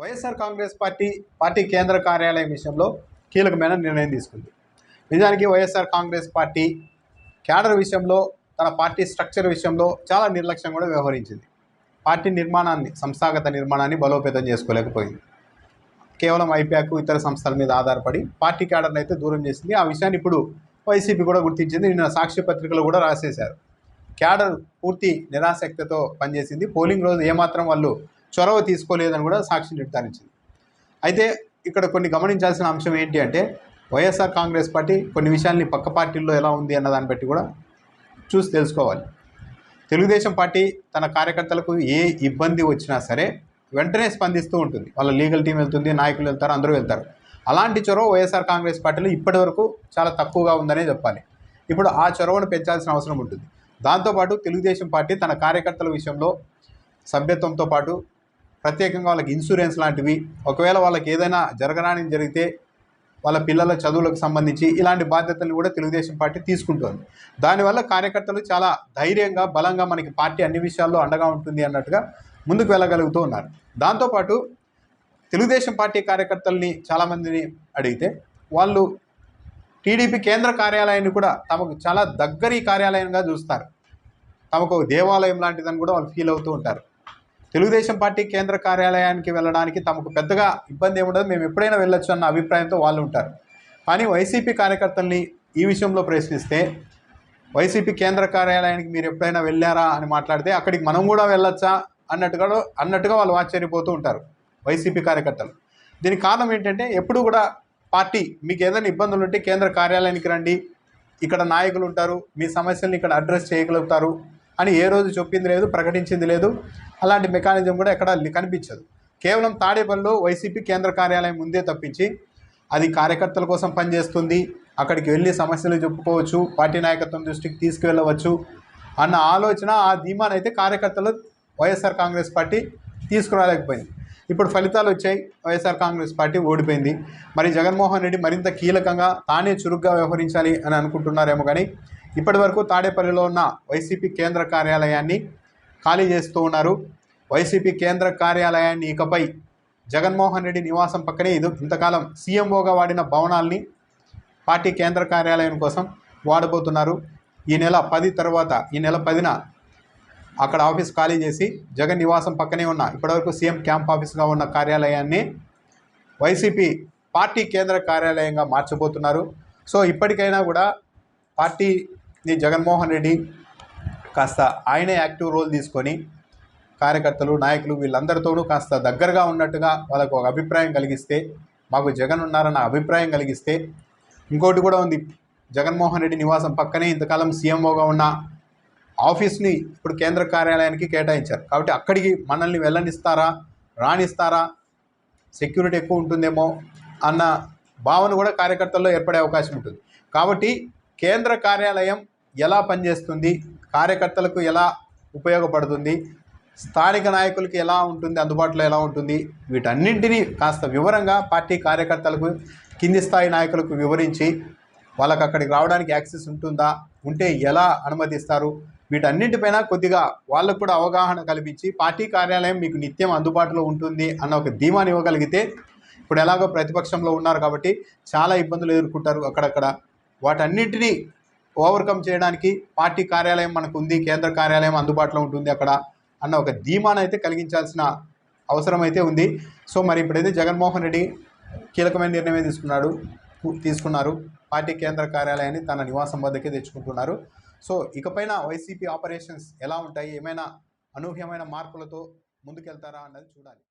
YSR Congress party party కేంద్ర కార్యాలయం విషయంలో కీలకమైన నిర్ణయం తీసుకుంది. నిజానికి వైఎస్ఆర్ కాంగ్రెస్ పార్టీ క్యాడర్ విషయంలో తన పార్టీ స్ట్రక్చర్ విషయంలో చాలా నిర్లక్ష్యం కూడా వ్యవహరించింది. పార్టీ నిర్మాణాన్ని సంస్థాగత నిర్మాణాన్ని బలోపేతం చేసుకోలేకపోయింది. కేవలం ఐప్యాక్ ఇతర సంస్థల మీద ఆధారపడి పార్టీ క్యాడర్ని అయితే దూరం చేసింది. ఆ విషయాన్ని ఇప్పుడు వైసీపీ కూడా గుర్తించింది. నిన్న సాక్షి పత్రికలు కూడా రాసేశారు. క్యాడర్ పూర్తి నిరాసక్తితో పనిచేసింది. పోలింగ్ రోజు ఏమాత్రం వాళ్ళు చొరవ తీసుకోలేదని కూడా సాక్షి నిర్ధారించింది. అయితే ఇక్కడ కొన్ని గమనించాల్సిన అంశం ఏంటి అంటే వైఎస్ఆర్ కాంగ్రెస్ పార్టీ కొన్ని విషయాల్ని పక్క పార్టీల్లో ఎలా ఉంది అన్న దాన్ని బట్టి కూడా చూసి తెలుసుకోవాలి. తెలుగుదేశం పార్టీ తన కార్యకర్తలకు ఏ ఇబ్బంది వచ్చినా సరే వెంటనే స్పందిస్తూ ఉంటుంది. వాళ్ళ లీగల్ టీం వెళ్తుంది నాయకులు వెళ్తారు అందరూ వెళ్తారు. అలాంటి చొరవ వైఎస్ఆర్ కాంగ్రెస్ పార్టీలో ఇప్పటివరకు చాలా తక్కువగా ఉందనే చెప్పాలి. ఇప్పుడు ఆ చొరవను పెంచాల్సిన అవసరం ఉంటుంది. దాంతోపాటు తెలుగుదేశం పార్టీ తన కార్యకర్తల విషయంలో సభ్యత్వంతో పాటు ప్రత్యేకంగా వాళ్ళకి ఇన్సూరెన్స్ లాంటివి ఒకవేళ వాళ్ళకి ఏదైనా జరగరాని జరిగితే వాళ్ళ పిల్లల చదువులకు సంబంధించి ఇలాంటి బాధ్యతలు కూడా తెలుగుదేశం పార్టీ తీసుకుంటుంది. దానివల్ల కార్యకర్తలు చాలా ధైర్యంగా బలంగా మనకి పార్టీ అన్ని విషయాల్లో అండగా ఉంటుంది అన్నట్టుగా ముందుకు వెళ్ళగలుగుతూ ఉన్నారు. దాంతోపాటు తెలుగుదేశం పార్టీ కార్యకర్తల్ని చాలామందిని అడిగితే వాళ్ళు టీడీపీ కేంద్ర కార్యాలయాన్ని కూడా తమకు చాలా దగ్గరి కార్యాలయంగా చూస్తారు. తమకు ఒక దేవాలయం లాంటిదని కూడా వాళ్ళు ఫీల్ అవుతూ ఉంటారు. తెలుగుదేశం పార్టీ కేంద్ర కార్యాలయానికి వెళ్ళడానికి తమకు పెద్దగా ఇబ్బంది ఏముండదు. మేము ఎప్పుడైనా వెళ్ళొచ్చు అన్న అభిప్రాయంతో వాళ్ళు ఉంటారు. కానీ వైసీపీ కార్యకర్తల్ని ఈ విషయంలో ప్రశ్నిస్తే వైసీపీ కేంద్ర కార్యాలయానికి మీరు ఎప్పుడైనా వెళ్ళారా అని మాట్లాడితే అక్కడికి మనం కూడా వెళ్ళొచ్చా అన్నట్టుగా అన్నట్టుగా వాళ్ళు ఆశ్చర్యపోతూ ఉంటారు వైసీపీ కార్యకర్తలు. దీనికి కారణం ఏంటంటే ఎప్పుడు కూడా పార్టీ మీకు ఏదైనా ఇబ్బందులు ఉంటే కేంద్ర కార్యాలయానికి రండి. ఇక్కడ నాయకులు ఉంటారు. మీ సమస్యల్ని ఇక్కడ అడ్రస్ చేయగలుగుతారు. అని ఏ రోజు చెప్పింది లేదు ప్రకటించింది లేదు. అలాంటి మెకానిజం కూడా ఎక్కడ కనిపించదు. కేవలం తాడేపల్లిలో వైసీపీ కేంద్ర కార్యాలయం ముందే తప్పించి అది కార్యకర్తల కోసం పనిచేస్తుంది అక్కడికి వెళ్ళి సమస్యలు చెప్పుకోవచ్చు పార్టీ నాయకత్వం దృష్టికి తీసుకువెళ్ళవచ్చు అన్న ఆలోచన ఆ ధీమానైతే కార్యకర్తలు వైఎస్ఆర్ కాంగ్రెస్ పార్టీ తీసుకురాలేకపోయింది. ఇప్పుడు ఫలితాలు వచ్చాయి. వైఎస్ఆర్ కాంగ్రెస్ పార్టీ ఓడిపోయింది. మరి జగన్మోహన్ రెడ్డి మరింత కీలకంగా తానే చురుగ్గా వ్యవహరించాలి అని అనుకుంటున్నారేమో కానీ ఇప్పటి వరకు తాడేపల్లిలో ఉన్న వైసీపీ కేంద్ర కార్యాలయాన్ని ఖాళీ చేస్తూ ఉన్నారు. వైసీపీ కేంద్ర కార్యాలయాన్ని ఇకపై జగన్మోహన్ రెడ్డి నివాసం పక్కనే ఇది ఇంతకాలం సీఎంఓగా వాడిన భవనాల్ని పార్టీ కేంద్ర కార్యాలయం కోసం వాడబోతున్నారు. ఈ నెల పది తర్వాత ఈ నెల పదిన అక్కడ ఆఫీస్ ఖాళీ చేసి జగన్ నివాసం పక్కనే ఉన్న ఇప్పటివరకు సీఎం క్యాంప్ ఆఫీస్గా ఉన్న కార్యాలయాన్ని వైసీపీ పార్టీ కేంద్ర కార్యాలయంగా మార్చబోతున్నారు. సో ఇప్పటికైనా కూడా పార్టీ ఇది జగన్మోహన్ రెడ్డి కాస్త ఆయనే యాక్టివ్ రోల్ తీసుకొని కార్యకర్తలు నాయకులు వీళ్ళందరితోనూ కాస్త దగ్గరగా ఉన్నట్టుగా వాళ్ళకు ఒక అభిప్రాయం కలిగిస్తే మాకు జగన్ ఉన్నారన్న అభిప్రాయం కలిగిస్తే ఇంకోటి కూడా ఉంది. జగన్మోహన్ రెడ్డి నివాసం పక్కనే ఇంతకాలం సీఎంఓగా ఉన్న ఆఫీస్ని ఇప్పుడు కేంద్ర కార్యాలయానికి కేటాయించారు. కాబట్టి అక్కడికి మనల్ని వెళ్ళనిస్తారా రాణిస్తారా సెక్యూరిటీ ఎక్కువ ఉంటుందేమో అన్న భావన కూడా కార్యకర్తల్లో ఏర్పడే అవకాశం ఉంటుంది. కాబట్టి కేంద్ర కార్యాలయం ఎలా పనిచేస్తుంది కార్యకర్తలకు ఎలా ఉపయోగపడుతుంది స్థానిక నాయకులకి ఎలా ఉంటుంది అందుబాటులో ఎలా ఉంటుంది వీటన్నింటినీ కాస్త వివరంగా పార్టీ కార్యకర్తలకు కింది స్థాయి నాయకులకు వివరించి వాళ్ళకి అక్కడికి రావడానికి యాక్సెస్ ఉంటుందా ఉంటే ఎలా అనుమతిస్తారు వీటన్నింటిపైన కొద్దిగా వాళ్ళకు కూడా అవగాహన కల్పించి పార్టీ కార్యాలయం మీకు నిత్యం అందుబాటులో ఉంటుంది అన్న ఒక ధీమాని ఇవ్వగలిగితే ఇప్పుడు ఎలాగో ప్రతిపక్షంలో ఉన్నారు కాబట్టి చాలా ఇబ్బందులు ఎదుర్కొంటారు అక్కడక్కడ. వాటన్నింటినీ ఓవర్కమ్ చేయడానికి పార్టీ కార్యాలయం మనకు ఉంది కేంద్ర కార్యాలయం అందుబాటులో ఉంటుంది అక్కడ అన్న ఒక ధీమానైతే అయితే కలిగించాల్సిన అవసరం అయితే ఉంది. సో మరి ఇప్పుడైతే జగన్మోహన్ రెడ్డి కీలకమైన నిర్ణయం తీసుకున్నాడు తీసుకున్నారు. పార్టీ కేంద్ర కార్యాలయాన్ని తన నివాసం వద్దకే తెచ్చుకుంటున్నారు. సో ఇకపైన వైసీపీ ఆపరేషన్స్ ఎలా ఉంటాయి ఏమైనా అనూహ్యమైన మార్పులతో ముందుకెళ్తారా అన్నది చూడాలి.